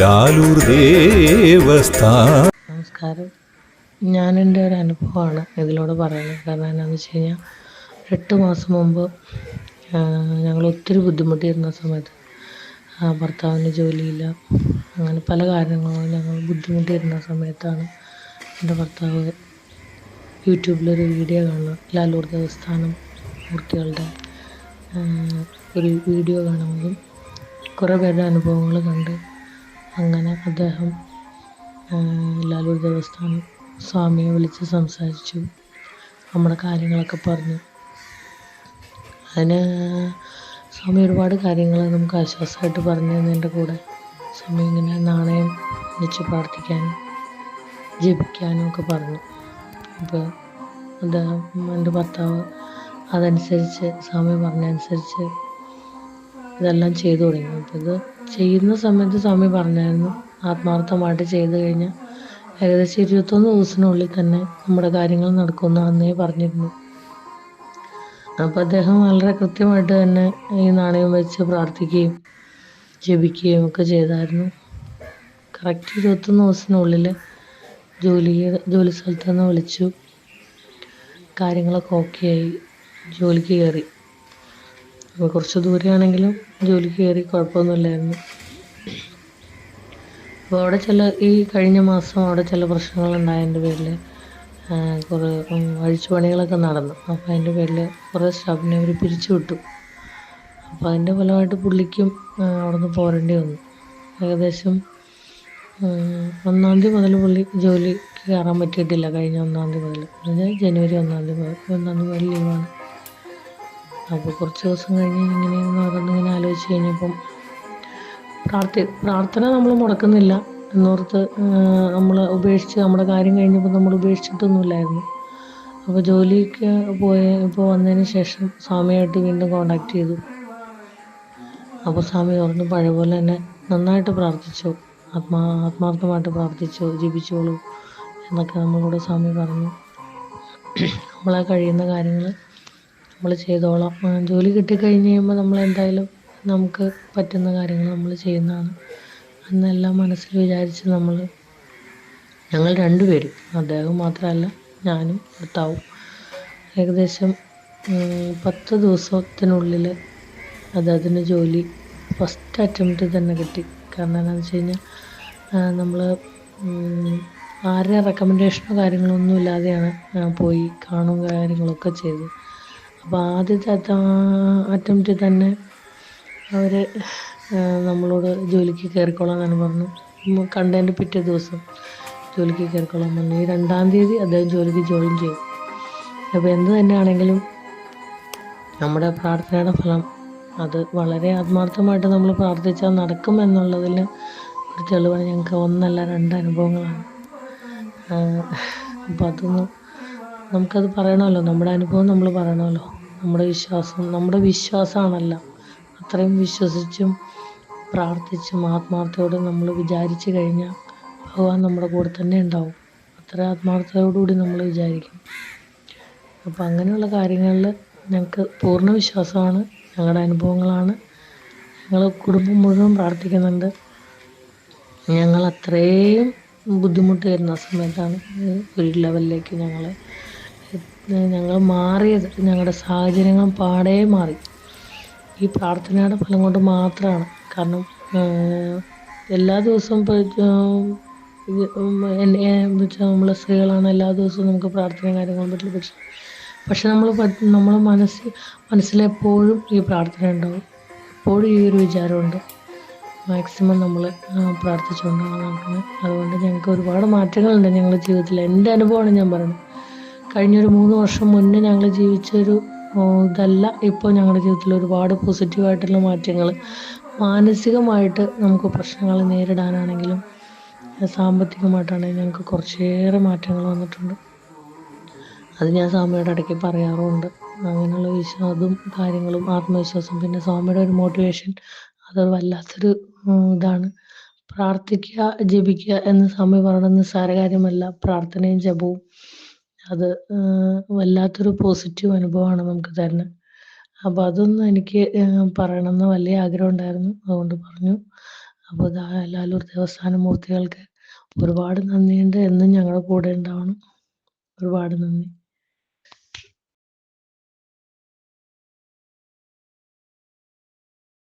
ലാലൂർ ദേവസ്ഥാനം. നമസ്കാരം. ഞാൻ എന്റെ ഒരു അനുഭവമാണ് ഇതിലൂടെ പറയുന്നത്. കാരണം എന്താണെന്ന് വെച്ച് കഴിഞ്ഞാൽ എട്ട് മാസം മുമ്പ് ഞങ്ങൾ ഒത്തിരി ബുദ്ധിമുട്ടിയിരുന്ന സമയത്ത് ഭർത്താവിന് ജോലിയില്ല. അങ്ങനെ പല കാരണങ്ങളും ഞങ്ങൾ ബുദ്ധിമുട്ടിയിരുന്ന സമയത്താണ് എന്റെ ഭർത്താവ് യൂട്യൂബിലൊരു വീഡിയോ കാണുന്നത്. ലാലൂർ ദേവസ്ഥാനം മൂർത്തികളുടെ ഒരു വീഡിയോ കാണുന്നതും കുറേ പേരുടെ അനുഭവങ്ങൾ കണ്ട് അങ്ങനെ അദ്ദേഹം ലാലു ലാലൂർ ദേവസ്ഥാനം സ്വാമിയെ വിളിച്ച് സംസാരിച്ചു നമ്മുടെ കാര്യങ്ങളൊക്കെ പറഞ്ഞു. അതിന് സ്വാമി ഒരുപാട് കാര്യങ്ങൾ നമുക്ക് ആശ്വാസമായിട്ട് പറഞ്ഞു തന്നതിന്റെ കൂടെ സ്വാമി ഇങ്ങനെ നാണയം വെച്ച് പ്രാർത്ഥിക്കാനും ജപിക്കാനും ഒക്കെ പറഞ്ഞു. അപ്പോൾ അദ്ദേഹം എന്റെ ഭർത്താവ് അതനുസരിച്ച് സ്വാമി പറഞ്ഞതനുസരിച്ച് ഇതെല്ലാം ചെയ്തു തുടങ്ങി. അപ്പോൾ ഇത് ചെയ്യുന്ന സമയത്ത് സ്വാമി പറഞ്ഞായിരുന്നു ആത്മാർത്ഥമായിട്ട് ചെയ്തു കഴിഞ്ഞാൽ ഏകദേശം ഇരുപത്തൊന്ന് ദിവസത്തിനുള്ളിൽ തന്നെ നമ്മുടെ കാര്യങ്ങൾ നടക്കുമെന്ന് അന്നേ പറഞ്ഞിരുന്നു. അപ്പോൾ അദ്ദേഹം വളരെ കൃത്യമായിട്ട് തന്നെ ഈ നാണയം വെച്ച് പ്രാർത്ഥിക്കുകയും ജപിക്കുകയും ഒക്കെ ചെയ്തായിരുന്നു. കറക്റ്റ് ഇരുപത്തൊന്ന് ദിവസത്തിനുള്ളിൽ ജോലി ജോലി സ്ഥലത്ത് നിന്ന് വിളിച്ചു. കാര്യങ്ങളൊക്കെ ഓക്കെ ആയി. ജോലിക്ക് കയറി. അപ്പോൾ കുറച്ച് ദൂരെയാണെങ്കിലും ജോലിക്ക് കയറി കുഴപ്പമൊന്നുമില്ലായിരുന്നു. അപ്പോൾ അവിടെ ചില ഈ കഴിഞ്ഞ മാസം അവിടെ ചില പ്രശ്നങ്ങളുണ്ടായതിന്റെ പേരിൽ കുറേ അഴിച്ചുപണികളൊക്കെ നടന്നു. അപ്പോൾ അതിന്റെ പേരിൽ കുറേ സ്റ്റാഫിനെ അവർ പിരിച്ചു വിട്ടു. അപ്പോൾ അതിന്റെ ഫലമായിട്ട് പുള്ളിക്കും അവിടെ അവിടുന്ന് പോരേണ്ടി വന്നു. ഏകദേശം ഒന്നാം തീയതി മുതൽ പുള്ളി ജോലിക്ക് കയറാൻ പറ്റിയിട്ടില്ല. കഴിഞ്ഞ ഒന്നാം തീയതി മുതൽ. അതായത് ജനുവരി ഒന്നാം തീയതി മുതൽ ഒന്നാം തീയതി മുതൽ ലീവാണ് അപ്പോൾ കുറച്ച് ദിവസം കഴിഞ്ഞ് ഇങ്ങനെ ഇരുന്ന് ഓരോന്നിങ്ങനെ ആലോചിച്ച് കഴിഞ്ഞപ്പം പ്രാർത്ഥി പ്രാർത്ഥന നമ്മൾ മുടക്കുന്നില്ല. എന്നോർത്ത് നമ്മൾ ഉപേക്ഷിച്ച് നമ്മുടെ കാര്യം കഴിഞ്ഞപ്പോൾ നമ്മൾ ഉപേക്ഷിച്ചിട്ടൊന്നുമില്ലായിരുന്നു. അപ്പോൾ ജോലിക്ക് പോയ ഇപ്പോൾ വന്നതിന് ശേഷം സ്വാമിയായിട്ട് വീണ്ടും കോണ്ടാക്ട് ചെയ്തു. അപ്പോൾ സ്വാമി പറഞ്ഞു പഴയ പോലെ തന്നെ നന്നായിട്ട് പ്രാർത്ഥിച്ചു. ആത്മാ ആത്മാർത്ഥമായിട്ട് പ്രാർത്ഥിച്ചു ജപിച്ചോളൂ എന്നൊക്കെ നമ്മളോട് സ്വാമി പറഞ്ഞു. നമ്മളെ കഴിയുന്ന കാര്യങ്ങൾ നമ്മൾ ചെയ്തോളാം. ജോലി കിട്ടിക്കഴിഞ്ഞ് കഴിയുമ്പോൾ നമ്മൾ എന്തായാലും നമുക്ക് പറ്റുന്ന കാര്യങ്ങൾ നമ്മൾ ചെയ്യുന്നതാണ്. എന്നെല്ലാം മനസ്സിൽ വിചാരിച്ച് നമ്മൾ ഞങ്ങൾ രണ്ടുപേരും അദ്ദേഹം മാത്രമല്ല ഞാനും ഭർത്താവും ഏകദേശം പത്ത് ദിവസത്തിനുള്ളിൽ അദ്ദേഹത്തിന് ജോലി ഫസ്റ്റ് അറ്റംപ്റ്റ് തന്നെ കിട്ടി. കാരണം എന്താണെന്ന് വെച്ച് കഴിഞ്ഞാൽ നമ്മൾ ആരുടെ റെക്കമെൻഡേഷനോ കാര്യങ്ങളോ ഒന്നും ഇല്ലാതെയാണ് പോയി കാണും കാര്യങ്ങളൊക്കെ ചെയ്തത്. അപ്പോൾ ആദ്യത്തെ അറ്റംപ്റ്റിൽ തന്നെ അവർ നമ്മളോട് ജോലിക്ക് കയറിക്കോളാം എന്നാണ് പറഞ്ഞു കണ്ടതിന്റെ പിറ്റേ ദിവസം ജോലിക്ക് കയറിക്കോളാൻ പറഞ്ഞു. ഈ രണ്ടാം തീയതി അദ്ദേഹം ജോലിക്ക് ജോയിൻ ചെയ്യും അപ്പോൾ എന്ത് തന്നെയാണെങ്കിലും നമ്മുടെ പ്രാർത്ഥനയുടെ ഫലം അത് വളരെ ആത്മാർത്ഥമായിട്ട് നമ്മൾ പ്രാർത്ഥിച്ചാൽ നടക്കും എന്നുള്ളതിൽ ഒരു തെളിവാണ് ഞങ്ങൾക്ക് ഒന്നല്ല രണ്ട് അനുഭവങ്ങളാണ്. അപ്പോൾ അതൊന്നും നമുക്കത് പറയണമല്ലോ. നമ്മുടെ അനുഭവം നമ്മൾ പറയണമല്ലോ. നമ്മുടെ വിശ്വാസം നമ്മുടെ വിശ്വാസമാണല്ല. അത്രയും വിശ്വസിച്ചും പ്രാർത്ഥിച്ചും ആത്മാർത്ഥയോടെ നമ്മൾ വിചാരിച്ചു കഴിഞ്ഞാൽ ഭഗവാൻ നമ്മുടെ കൂടെ തന്നെ ഉണ്ടാവും. അത്ര ആത്മാർത്ഥതയോടുകൂടി നമ്മൾ വിചാരിക്കും. അപ്പോൾ അങ്ങനെയുള്ള കാര്യങ്ങളിൽ ഞങ്ങൾക്ക് പൂർണ വിശ്വാസമാണ്. ഞങ്ങളുടെ അനുഭവങ്ങളാണ്. ഞങ്ങൾ കുടുംബം മുഴുവൻ പ്രാർത്ഥിക്കുന്നുണ്ട്. ഞങ്ങൾ അത്രയും ബുദ്ധിമുട്ട് വരുന്ന സമയത്താണ് ഒരു ലെവലിലേക്ക് ഞങ്ങൾ ഞങ്ങൾ മാറിയത് ഞങ്ങളുടെ സാഹചര്യങ്ങൾ പാടേ മാറി. ഈ പ്രാർത്ഥനയുടെ ഫലം കൊണ്ട് മാത്രമാണ്. കാരണം എല്ലാ ദിവസവും നമ്മൾ സ്ത്രീകളാണ് എല്ലാ ദിവസവും നമുക്ക് പ്രാർത്ഥനയും കാര്യങ്ങളും പറ്റില്ല പക്ഷെ പക്ഷെ നമ്മൾ നമ്മൾ മനസ്സിൽ മനസ്സിലെപ്പോഴും ഈ പ്രാർത്ഥന ഉണ്ടാവും. എപ്പോഴും ഈ ഒരു വിചാരമുണ്ട്. മാക്സിമം നമ്മൾ പ്രാർത്ഥിച്ചുകൊണ്ടാണ് നടക്കുന്നത്. അതുകൊണ്ട് ഞങ്ങൾക്ക് ഒരുപാട് മാറ്റങ്ങളുണ്ട് ഞങ്ങളുടെ ജീവിതത്തിൽ. എന്റെ അനുഭവമാണ് ഞാൻ പറയുന്നത്. കഴിഞ്ഞൊരു മൂന്ന് വർഷം മുന്നേ ഞങ്ങൾ ജീവിച്ചൊരു ഇതല്ല. ഇപ്പോൾ ഞങ്ങളുടെ ജീവിതത്തിൽ ഒരുപാട് പോസിറ്റീവായിട്ടുള്ള മാറ്റങ്ങൾ മാനസികമായിട്ട് നമുക്ക് പ്രശ്നങ്ങൾ നേരിടാനാണെങ്കിലും സാമ്പത്തികമായിട്ടാണെങ്കിലും ഞങ്ങൾക്ക് കുറച്ചേറെ മാറ്റങ്ങൾ വന്നിട്ടുണ്ട്. അത് ഞാൻ സ്വാമിയുടെ ഇടയ്ക്ക് പറയാറുമുണ്ട് അങ്ങനെയുള്ള വിശ്വാസവും കാര്യങ്ങളും ആത്മവിശ്വാസം പിന്നെ സ്വാമിയുടെ ഒരു മോട്ടിവേഷൻ അത് വല്ലാത്തൊരു ഇതാണ്. പ്രാർത്ഥിക്കുക ജപിക്കുക എന്ന് സ്വാമി പറയുന്നത് നിസ്സാര കാര്യമല്ല. പ്രാർത്ഥനയും ജപവും. അത് വല്ലാത്തൊരു പോസിറ്റീവ് അനുഭവമാണ് നമുക്ക് തരുന്നത് അപ്പോൾ അതൊന്നും എനിക്ക് പറയണം പറയണമെന്ന് വലിയ ആഗ്രഹം ഉണ്ടായിരുന്നു അതുകൊണ്ട് പറഞ്ഞു. അപ്പോൾ ലാലൂർ ദേവസ്ഥാന മൂർത്തികൾക്ക് ഒരുപാട് നന്ദിയുണ്ട് എന്നും ഞങ്ങളുടെ കൂടെ ഉണ്ടാവണം. ഒരുപാട് നന്ദി.